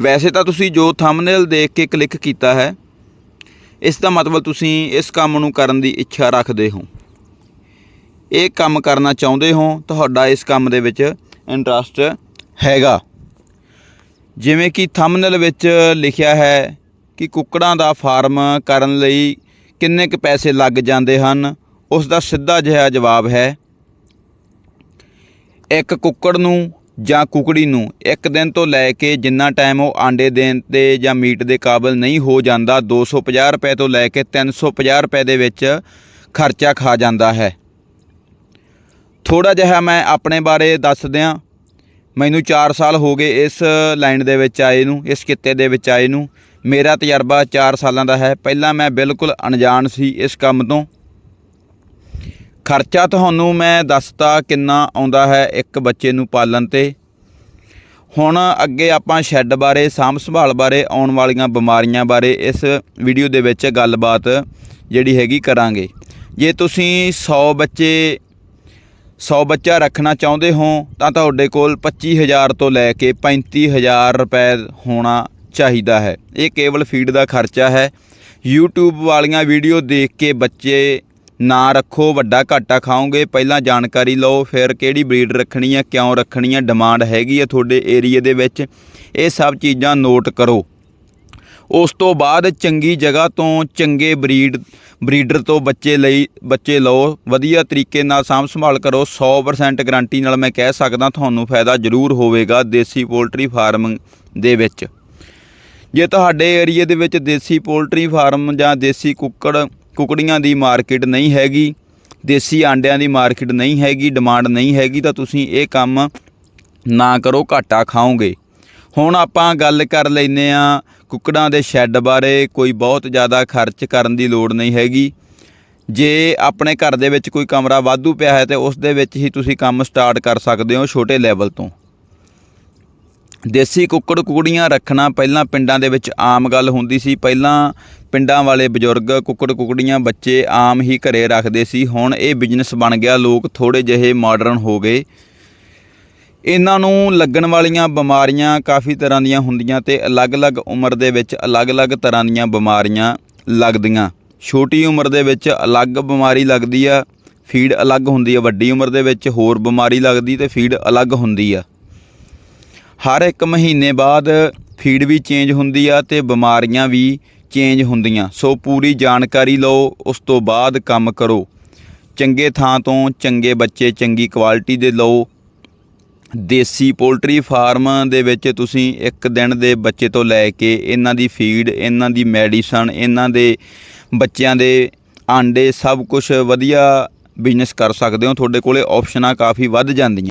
ਵੈਸੇ ਤਾਂ ਤੁਸੀਂ ਜੋ ਥੰਬਨੇਲ ਦੇਖ ਕੇ ਕਲਿੱਕ ਕੀਤਾ ਹੈ, ਇਸ ਦਾ ਮਤਲਬ ਤੁਸੀਂ ਇਸ ਕੰਮ ਨੂੰ ਕਰਨ ਦੀ ਇੱਛਾ ਰੱਖਦੇ ਹੋ। ਇਹ ਕੰਮ ਕਰਨਾ ਚਾਹੁੰਦੇ ਹੋ, ਤੁਹਾਡਾ ਇਸ ਕੰਮ ਦੇ ਵਿੱਚ ਇੰਟਰਸਟ ਹੈਗਾ। ਜਿਵੇਂ ਕਿ ਥੰਬਨੇਲ ਵਿੱਚ ਲਿਖਿਆ ਹੈ ਕਿ ਕੁੱਕੜਾਂ ਦਾ ਫਾਰਮ ਕਰਨ ਲਈ ਕਿੰਨੇ ਕੁ ਪੈਸੇ ਲੱਗ ਜਾਂਦੇ ਹਨ, ਉਸ ਦਾ ਸਿੱਧਾ ਜਿਹਾ ਜਵਾਬ ਹੈ, ਇੱਕ ਕੁੱਕੜ ਨੂੰ ਜਾਂ ਕੁਕੜੀ ਨੂੰ ਇੱਕ ਦਿਨ ਤੋਂ ਲੈ ਕੇ ਜਿੰਨਾ ਟਾਈਮ ਉਹ ਆਂਡੇ ਦੇਣ ਤੇ ਜਾਂ ਮੀਟ ਦੇ ਕਾਬਲ ਨਹੀਂ ਹੋ ਜਾਂਦਾ 250 ਰੁਪਏ ਤੋਂ ਲੈ ਕੇ 350 ਰੁਪਏ ਦੇ ਵਿੱਚ ਖਰਚਾ ਖਾ ਜਾਂਦਾ ਹੈ। ਥੋੜਾ ਜਿਹਾ ਮੈਂ ਆਪਣੇ ਬਾਰੇ ਦੱਸ ਦਿਆਂ। ਮੈਨੂੰ 4 ਸਾਲ ਹੋ ਗਏ ਇਸ ਲਾਈਨ ਦੇ ਵਿੱਚ ਆਏ ਨੂੰ, ਇਸ ਕਿੱਤੇ ਦੇ ਵਿੱਚ ਆਏ ਨੂੰ। ਮੇਰਾ ਤਜਰਬਾ 4 ਸਾਲਾਂ ਦਾ ਹੈ। ਪਹਿਲਾਂ ਮੈਂ ਬਿਲਕੁਲ ਅਣਜਾਣ ਸੀ ਇਸ ਕੰਮ ਤੋਂ। ਖਰਚਾ ਤੁਹਾਨੂੰ ਮੈਂ ਦੱਸਤਾ ਕਿੰਨਾ ਆਉਂਦਾ ਹੈ ਇੱਕ ਬੱਚੇ ਨੂੰ ਪਾਲਣ ਤੇ। ਹੁਣ ਅੱਗੇ ਆਪਾਂ ਸ਼ੈੱਡ ਬਾਰੇ, ਸਾਂਭ ਸੰਭਾਲ ਬਾਰੇ, ਆਉਣ ਵਾਲੀਆਂ ਬਿਮਾਰੀਆਂ ਬਾਰੇ ਇਸ ਵੀਡੀਓ ਦੇ ਵਿੱਚ ਗੱਲਬਾਤ ਜਿਹੜੀ ਹੈਗੀ ਕਰਾਂਗੇ। ਜੇ ਤੁਸੀਂ 100 ਬੱਚੇ 100 ਬੱਚਾ ਰੱਖਣਾ ਚਾਹੁੰਦੇ ਹੋ, ਤਾਂ ਤੁਹਾਡੇ ਕੋਲ 25000 ਤੋਂ ਲੈ ਕੇ 35000 ਰੁਪਏ ਹੋਣਾ ਚਾਹੀਦਾ ਹੈ। ਇਹ ਕੇਵਲ ਫੀਡ ਦਾ ਖਰਚਾ ਹੈ। YouTube ਵਾਲੀਆਂ ਵੀਡੀਓ ਦੇਖ ਕੇ ਬੱਚੇ ਨਾ ਰੱਖੋ, ਵੱਡਾ ਘਾਟਾ ਖਾਓਗੇ, ਪਹਿਲਾਂ ਜਾਣਕਾਰੀ ਲਓ, ਫਿਰ ਕਿਹੜੀ ਬਰੀਡ ਰੱਖਣੀ ਹੈ, ਕਿਉਂ ਰੱਖਣੀ ਹੈ, ਡਿਮਾਂਡ ਹੈਗੀ ਹੈ ਤੁਹਾਡੇ ਏਰੀਏ ਦੇ ਵਿੱਚ, ਇਹ ਸਭ ਚੀਜ਼ਾਂ ਨੋਟ ਕਰੋ। ਉਸ ਤੋਂ ਬਾਅਦ ਚੰਗੀ ਜਗ੍ਹਾ ਤੋਂ ਚੰਗੇ ਬਰੀਡ, ਬਰੀਡਰ ਤੋਂ ਬੱਚੇ ਲਈ, ਬੱਚੇ ਲਓ, ਵਧੀਆ ਤਰੀਕੇ ਨਾਲ ਸਾਂਭ ਸੰਭਾਲ ਕਰੋ 100% ਗਾਰੰਟੀ ਨਾਲ ਮੈਂ ਕਹਿ ਸਕਦਾ ਤੁਹਾਨੂੰ ਫਾਇਦਾ ਜ਼ਰੂਰ ਹੋਵੇਗਾ ਦੇਸੀ ਪੋਲਟਰੀ ਫਾਰਮ ਦੇ ਵਿੱਚ। ਜੇ ਤੁਹਾਡੇ ਏਰੀਏ ਦੇ ਵਿੱਚ ਦੇਸੀ ਪੋਲਟਰੀ ਫਾਰਮ ਜਾਂ ਦੇਸੀ ਕੁੱਕੜ ਕੁਕੜੀਆਂ ਦੀ ਮਾਰਕੀਟ ਨਹੀਂ ਹੈਗੀ, ਦੇਸੀ ਆਂਡਿਆਂ ਦੀ ਮਾਰਕੀਟ ਨਹੀਂ ਹੈਗੀ, ਡਿਮਾਂਡ ਨਹੀਂ ਹੈਗੀ, ਤਾਂ ਤੁਸੀਂ ਇਹ ਕੰਮ ਨਾ ਕਰੋ, ਘਾਟਾ ਖਾਓਗੇ। ਹੁਣ ਆਪਾਂ ਗੱਲ ਕਰ ਲੈਨੇ ਆ ਕੁੱਕੜਾਂ ਦੇ ਸ਼ੈੱਡ ਬਾਰੇ, ਕੋਈ ਬਹੁਤ ਜ਼ਿਆਦਾ ਖਰਚ ਕਰਨ ਦੀ ਲੋੜ ਨਹੀਂ ਹੈਗੀ। ਜੇ ਆਪਣੇ ਘਰ ਦੇ ਵਿੱਚ ਕੋਈ ਕਮਰਾ ਵਾਧੂ ਪਿਆ ਹੈ, ਤੇ ਉਸ ਦੇ ਵਿੱਚ ਹੀ ਤੁਸੀਂ ਕੰਮ ਸਟਾਰਟ ਕਰ ਸਕਦੇ ਹੋ ਛੋਟੇ ਲੈਵਲ ਤੋਂ। ਦੇਸੀ ਕੁੱਕੜ ਕੁਕੜੀਆਂ ਰੱਖਣਾ ਪਹਿਲਾਂ ਪਿੰਡਾਂ ਦੇ ਵਿੱਚ ਆਮ ਗੱਲ ਹੁੰਦੀ ਸੀ। ਪਹਿਲਾਂ ਪਿੰਡਾਂ ਵਾਲੇ ਬਜ਼ੁਰਗ, ਕੁੱਕੜ ਕੁਕੜੀਆਂ ਬੱਚੇ ਆਮ ਹੀ ਘਰੇ ਰੱਖਦੇ ਸੀ। ਹੁਣ ਇਹ ਬਿਜ਼ਨਸ ਬਣ ਗਿਆ, ਲੋਕ ਥੋੜੇ ਜਿਹੇ ਮਾਡਰਨ ਹੋ ਗਏ। ਇਹਨਾਂ ਨੂੰ ਲੱਗਣ ਵਾਲੀਆਂ ਬਿਮਾਰੀਆਂ ਕਾਫੀ ਤਰ੍ਹਾਂ ਦੀਆਂ ਹੁੰਦੀਆਂ ਤੇ ਅਲੱਗ-ਅਲੱਗ ਉਮਰ ਦੇ ਵਿੱਚ ਅਲੱਗ-ਅਲੱਗ ਤਰ੍ਹਾਂ ਦੀਆਂ ਬਿਮਾਰੀਆਂ ਲੱਗਦੀਆਂ। ਛੋਟੀ ਉਮਰ ਦੇ ਵਿੱਚ ਅਲੱਗ ਬਿਮਾਰੀ ਲੱਗਦੀ ਆ ਫੀਡ ਅਲੱਗ ਹੁੰਦੀ ਆ। ਵੱਡੀ ਉਮਰ ਦੇ ਵਿੱਚ ਹੋਰ ਬਿਮਾਰੀ ਲੱਗਦੀ ਤੇ ਫੀਡ ਅਲੱਗ ਹੁੰਦੀ ਆ। ਹਰ ਇੱਕ ਮਹੀਨੇ ਬਾਅਦ ਫੀਡ ਵੀ ਚੇਂਜ ਹੁੰਦੀ ਆ ਤੇ ਬਿਮਾਰੀਆਂ ਵੀ ਚੇਂਜ ਹੁੰਦੀਆਂ। ਸੋ ਪੂਰੀ ਜਾਣਕਾਰੀ ਲਓ, ਉਸ ਤੋਂ ਬਾਅਦ ਕੰਮ ਕਰੋ। ਚੰਗੇ ਥਾਂ ਤੋਂ ਚੰਗੇ ਬੱਚੇ, ਚੰਗੀ ਕੁਆਲਿਟੀ ਦੇ ਲਓ। ਦੇਸੀ ਪੋਲਟਰੀ ਫਾਰਮ ਦੇ ਵਿੱਚ ਤੁਸੀਂ ਇੱਕ ਦਿਨ ਦੇ ਬੱਚੇ ਤੋਂ ਲੈ ਕੇ ਇਹਨਾਂ ਦੀ ਫੀਡ ਇਹਨਾਂ ਦੀ ਮੈਡੀਸਨ ਇਹਨਾਂ ਦੇ ਬੱਚਿਆਂ ਦੇ ਆਂਡੇ ਸਭ ਕੁਝ ਵਧੀਆ ਬਿਜ਼ਨਸ ਕਰ ਸਕਦੇ ਹੋ। ਤੁਹਾਡੇ ਕੋਲੇ ਆਪਸ਼ਨਾਂ ਕਾਫੀ ਵੱਧ ਜਾਂਦੀਆਂ।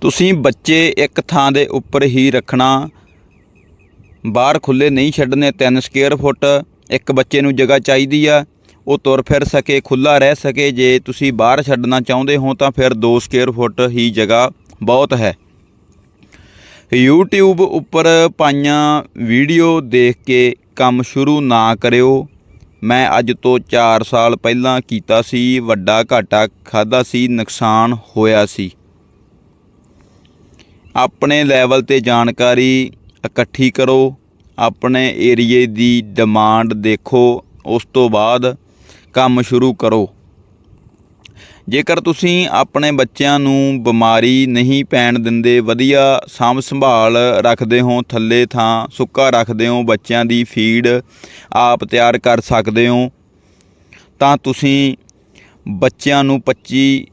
ਤੁਸੀਂ ਬੱਚੇ ਇੱਕ ਥਾਂ ਦੇ ਉੱਪਰ ਹੀ ਰੱਖਣਾ। ਬਾਹਰ ਖੁੱਲੇ ਨਹੀਂ ਛੱਡਨੇ 3 ਸਕੁਅਰ ਫੁੱਟ ਇੱਕ ਬੱਚੇ ਨੂੰ ਜਗ੍ਹਾ ਚਾਹੀਦੀ ਆ, ਉਹ ਤੁਰ ਫਿਰ ਸਕੇ ਖੁੱਲਾ ਰਹਿ ਸਕੇ। ਜੇ ਤੁਸੀਂ ਬਾਹਰ ਛੱਡਣਾ ਚਾਹੁੰਦੇ ਹੋ ਤਾਂ ਫਿਰ 2 ਸਕੁਅਰ ਫੁੱਟ ਹੀ ਜਗ੍ਹਾ ਬਹੁਤ ਹੈ। YouTube ਉੱਪਰ ਪਾਈਆਂ ਵੀਡੀਓ ਦੇਖ ਕੇ ਕੰਮ ਸ਼ੁਰੂ ਨਾ ਕਰਿਓ। ਮੈਂ ਅੱਜ ਤੋਂ 4 ਸਾਲ ਪਹਿਲਾਂ ਕੀਤਾ ਸੀ, ਵੱਡਾ ਘਾਟਾ ਖਾਦਾ ਸੀ, ਨੁਕਸਾਨ ਹੋਇਆ ਸੀ। ਆਪਣੇ ਲੈਵਲ ਤੇ ਜਾਣਕਾਰੀ ਇਕੱਠੀ ਕਰੋ, ਆਪਣੇ ਏਰੀਏ ਦੀ ਡਿਮਾਂਡ ਦੇਖੋ, ਉਸ ਤੋਂ ਬਾਅਦ ਕੰਮ ਸ਼ੁਰੂ ਕਰੋ। ਜੇਕਰ ਤੁਸੀਂ ਆਪਣੇ ਬੱਚਿਆਂ ਨੂੰ ਬਿਮਾਰੀ ਨਹੀਂ ਪੈਣ ਦਿੰਦੇ, ਵਧੀਆ ਸਾਂਭ ਸੰਭਾਲ ਰੱਖਦੇ ਹੋ, ਥੱਲੇ ਥਾਂ ਸੁੱਕਾ ਰੱਖਦੇ ਹੋ, ਬੱਚਿਆਂ ਦੀ ਫੀਡ ਆਪ ਤਿਆਰ ਕਰ ਸਕਦੇ ਹੋ, ਤਾਂ ਤੁਸੀਂ ਬੱਚਿਆਂ ਨੂੰ 25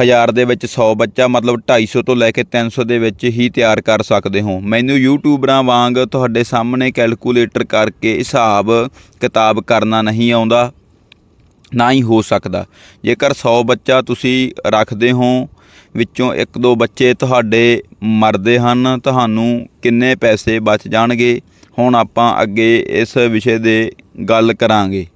ਹਜ਼ਾਰ ਦੇ ਵਿੱਚ 100 ਬੱਚਾ, ਮਤਲਬ 250 ਤੋਂ ਲੈ ਕੇ 300 ਦੇ ਵਿੱਚ ਹੀ ਤਿਆਰ ਕਰ ਸਕਦੇ ਹੋ। ਮੈਨੂੰ ਯੂਟਿਊਬਰਾਂ ਵਾਂਗ ਤੁਹਾਡੇ ਸਾਹਮਣੇ ਕੈਲਕੂਲੇਟਰ ਕਰਕੇ ਹਿਸਾਬ ਕਿਤਾਬ ਕਰਨਾ ਨਹੀਂ ਆਉਂਦਾ, ਨਾ ਹੀ ਹੋ ਸਕਦਾ। ਜੇਕਰ 100 ਬੱਚਾ ਤੁਸੀਂ ਰੱਖਦੇ ਹੋ, ਵਿੱਚੋਂ ਇੱਕ ਦੋ ਬੱਚੇ ਤੁਹਾਡੇ ਮਰਦੇ ਹਨ, ਤੁਹਾਨੂੰ ਕਿੰਨੇ ਪੈਸੇ ਬਚ ਜਾਣਗੇ? ਹੁਣ ਆਪਾਂ ਅੱਗੇ ਇਸ ਵਿਸ਼ੇ ਦੇ ਗੱਲ ਕਰਾਂਗੇ।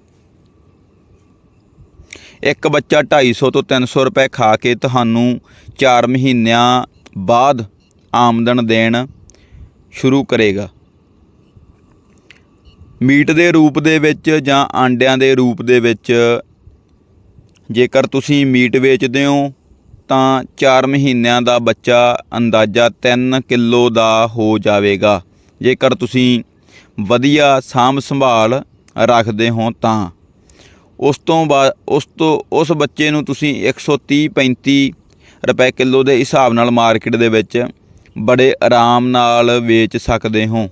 ਇੱਕ ਬੱਚਾ 250 ਤੋਂ 300 ਰੁਪਏ ਖਾ ਕੇ ਤੁਹਾਨੂੰ 4 ਮਹੀਨਿਆਂ ਬਾਅਦ ਆਮਦਨ ਦੇਣ ਸ਼ੁਰੂ ਕਰੇਗਾ। ਮੀਟ ਦੇ ਰੂਪ ਦੇ ਵਿੱਚ ਜਾਂ ਆਂਡਿਆਂ ਦੇ ਰੂਪ ਦੇ ਵਿੱਚ ਜੇਕਰ ਤੁਸੀਂ ਮੀਟ ਵੇਚਦੇ ਹੋ, ਤਾਂ 4 ਮਹੀਨਿਆਂ ਦਾ ਬੱਚਾ ਅੰਦਾਜ਼ਾ 3 ਕਿਲੋ ਦਾ ਹੋ ਜਾਵੇਗਾ। ਜੇਕਰ ਤੁਸੀਂ ਵਧੀਆ ਸਾਂਭ ਸੰਭਾਲ ਰੱਖਦੇ ਹੋ, ਤਾਂ ਉਸ ਤੋਂ ਬਾਅਦ ਉਸ ਤੋਂ, ਉਸ ਬੱਚੇ ਨੂੰ ਤੁਸੀਂ 130 35 ਰੁਪਏ ਕਿਲੋ ਦੇ ਹਿਸਾਬ ਨਾਲ ਮਾਰਕੀਟ ਦੇ ਵਿੱਚ ਬੜੇ ਆਰਾਮ ਨਾਲ ਵੇਚ ਸਕਦੇ ਹੋ।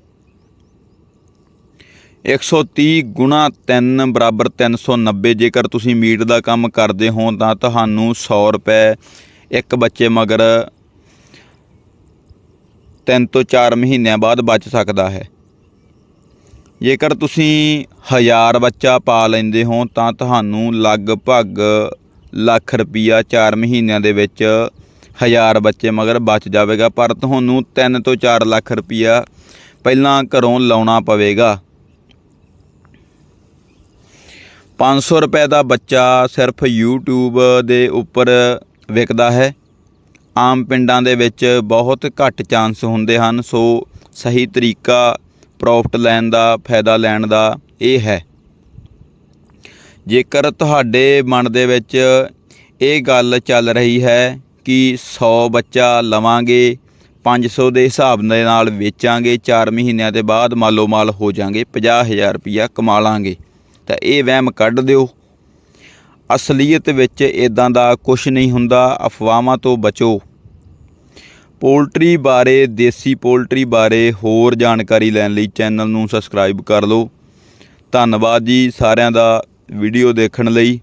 130 ਗੁਣਾ 3 ਬਰਾਬਰ 390 ਜੇਕਰ ਤੁਸੀਂ ਮੀਟ ਦਾ ਕੰਮ ਕਰਦੇ ਹੋ ਤਾਂ ਤੁਹਾਨੂੰ 100 ਰੁਪਏ ਇੱਕ ਬੱਚੇ ਮਗਰ 3 ਤੋਂ 4 ਮਹੀਨਿਆਂ ਬਾਅਦ ਬਚ ਸਕਦਾ ਹੈ। ਜੇਕਰ ਤੁਸੀਂ ਹਜ਼ਾਰ ਬੱਚਾ ਪਾ ਲੈਂਦੇ ਹੋ, ਤਾਂ ਤੁਹਾਨੂੰ ਲਗਭਗ ਲੱਖ ਰੁਪਈਆ 4 ਮਹੀਨਿਆਂ ਦੇ ਵਿੱਚ ਹਜ਼ਾਰ ਬੱਚੇ ਮਗਰ ਬਚ ਜਾਵੇਗਾ। ਪਰ ਤੁਹਾਨੂੰ 3 ਤੋਂ 4 ਲੱਖ ਰੁਪਈਆ ਪਹਿਲਾਂ ਘਰੋਂ ਲਾਉਣਾ ਪਵੇਗਾ। 500 ਰੁਪਏ ਦਾ ਬੱਚਾ ਸਿਰਫ YouTube ਦੇ ਉੱਪਰ ਵਿਕਦਾ ਹੈ। ਆਮ ਪਿੰਡਾਂ ਦੇ ਵਿੱਚ ਬਹੁਤ ਘੱਟ ਚਾਂਸ ਹੁੰਦੇ ਹਨ। ਸੋ ਸਹੀ ਤਰੀਕਾ ਪ੍ਰੋਫਿਟ ਲੈਣ ਦਾ, ਫਾਇਦਾ ਲੈਣ ਦਾ ਇਹ ਹੈ। ਜੇਕਰ ਤੁਹਾਡੇ ਮਨ ਦੇ ਵਿੱਚ ਇਹ ਗੱਲ ਚੱਲ ਰਹੀ ਹੈ ਕਿ 100 ਬੱਚਾ ਲਵਾਂਗੇ 500 ਦੇ ਹਿਸਾਬ ਦੇ ਨਾਲ ਵੇਚਾਂਗੇ 4 ਮਹੀਨਿਆਂ ਦੇ ਬਾਅਦ ਮਾਲੋ ਮਾਲ ਹੋ ਜਾਾਂਗੇ 50000 ਰੁਪਇਆ ਕਮਾ ਲਾਂਗੇ, ਤਾਂ ਇਹ ਵਹਿਮ ਕੱਢ ਦਿਓ। ਅਸਲੀਅਤ ਵਿੱਚ ਇਦਾਂ ਦਾ ਕੁਝ ਨਹੀਂ ਹੁੰਦਾ, ਅਫਵਾਹਾਂ ਤੋਂ ਬਚੋ। ਪੋਲਟਰੀ ਬਾਰੇ, ਦੇਸੀ ਪੋਲਟਰੀ ਬਾਰੇ ਹੋਰ ਜਾਣਕਾਰੀ ਲੈਣ ਲਈ ਚੈਨਲ ਨੂੰ ਸਬਸਕ੍ਰਾਈਬ ਕਰ ਲਓ। ਧੰਨਵਾਦ ਜੀ ਸਾਰਿਆਂ ਦਾ ਵੀਡੀਓ ਦੇਖਣ ਲਈ।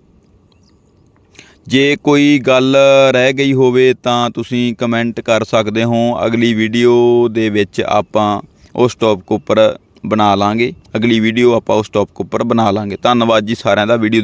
ਜੇ ਕੋਈ ਗੱਲ ਰਹਿ ਗਈ ਹੋਵੇ ਤਾਂ ਤੁਸੀਂ ਕਮੈਂਟ ਕਰ ਸਕਦੇ ਹੋ। ਅਗਲੀ ਵੀਡੀਓ ਦੇ ਵਿੱਚ ਆਪਾਂ ਉਸ ਟੌਪਿਕ ਉੱਪਰ ਬਣਾ ਲਾਂਗੇ। ਅਗਲੀ ਵੀਡੀਓ ਆਪਾਂ ਉਸ ਟੌਪਿਕ ਉੱਪਰ ਬਣਾ ਲਾਂਗੇ। ਧੰਨਵਾਦ ਜੀ ਸਾਰਿਆਂ ਦਾ ਵੀਡੀਓ